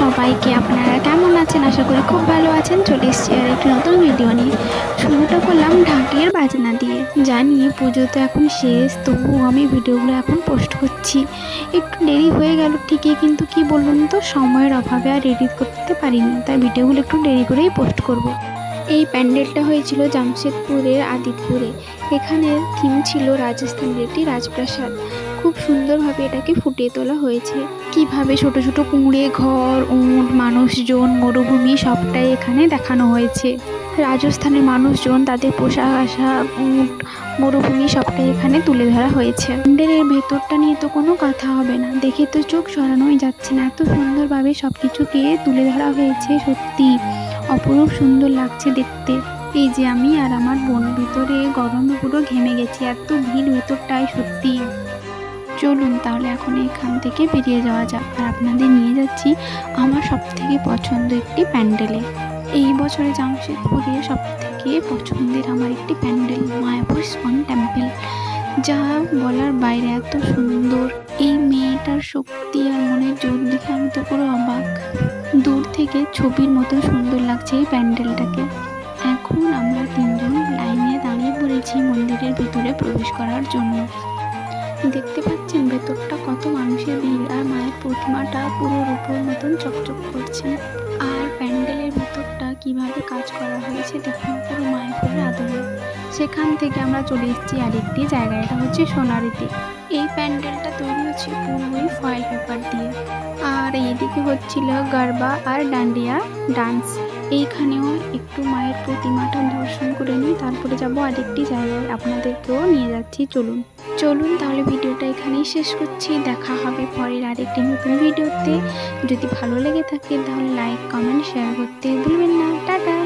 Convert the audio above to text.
সবাইকে, আপনারা কেমন আছেন? আশা করি খুব ভালো আছেন। চলে এসেছি আর একটি নতুন ভিডিও নিয়ে। শুরুটা করলাম ঢাকের বাজনা দিয়ে। জানি পুজো তো এখন শেষ, তবুও আমি ভিডিওগুলো এখন পোস্ট করছি। একটু দেরি হয়ে গেল ঠিকই, কিন্তু কি বলুন তো, সময়ের অভাবে আর এডিট করতে পারিনি। তাই ভিডিওগুলো একটু দেরি করেই পোস্ট করব। এই প্যান্ডেলটা হয়েছিল জামশেদপুরের আদিতপুরে এখানের থিম ছিল রাজস্থানের একটি রাজপ্রাসাদ। খুব সুন্দরভাবে এটাকে ফুটিয়ে তোলা হয়েছে। কীভাবে ছোট ছোট কুঁড়ে, ঘর, উঁট, মানুষজন, মরুভূমি সবটাই এখানে দেখানো হয়েছে। রাজস্থানের মানুষজন তাদের পোশাক আশাক উঁট, মরুভূমি সবটাই এখানে তুলে ধরা হয়েছে। প্যান্ডেলের ভেতরটা নিয়ে তো কোনো কথা হবে না। দেখে তো চোখ সরানোই যাচ্ছে না। এত সুন্দরভাবে সব কিছুকে তুলে ধরা হয়েছে, সত্যি অপরূপ সুন্দর লাগছে দেখতে। এই যে আমি আর আমার বোন ভিতরে গরমে পুরো ঘেমে গেছি। এত ভিড় ভেতরটাই সত্যি। চলুন তাহলে এখন এখান থেকে বেরিয়ে যাওয়া যাক। আর আপনাদের নিয়ে যাচ্ছি আমার সব থেকে পছন্দ একটি প্যান্ডেলে। এই বছরে জামশেদপুরে সব থেকে পছন্দের আমার একটি প্যান্ডেল মায়াপুর স্কন টেম্পল, যা বলার বাইরে এত সুন্দর। এই মেয়েটার শক্তি আর মনের জোর দেখে আমি তো পুরো অবাক। দূর থেকে ছবির মতো সুন্দর লাগছে এই প্যান্ডেলটাকে। এখন আমরা তিনজন লাইনে দাঁড়িয়ে পড়েছি মন্দিরের ভিতরে প্রবেশ করার জন্য। দেখতে পাচ্ছেন ভেতরটা কত মানুষের ভিড় আর মায়ের প্রতিমাটা পুরো রূপোর মতন চকচক করছে। আর প্যান্ডেলের ভেতরটা কীভাবে কাজ করা হয়েছে দেখুন, পুরো মায়ের ফুলের আদরে। সেখান থেকে আমরা চলে এসেছি আরেকটি জায়গায়, এটা হচ্ছে সোনারিতে এই প্যান্ডেলটা তৈরি হচ্ছে পুরোই ফয়েল পেপার দিয়ে। আর এইদিকে হচ্ছিল গারবা আর ডান্ডিয়া ডান্স। এইখানেও একটু মায়ের প্রতিমাটা দর্শন করে নিই, তারপরে যাব আরেকটি জায়গায় আপনাদেরকেও নিয়ে যাচ্ছি, চলুন। চলুন তাহলে ভিডিওটা এখানেই শেষ করছি, দেখা হবে পরের আরেকটি নতুন ভিডিওতে। যদি ভালো লেগে থাকে তাহলে লাইক, কমেন্ট, শেয়ার করতে ভুলবেন না। টাটা!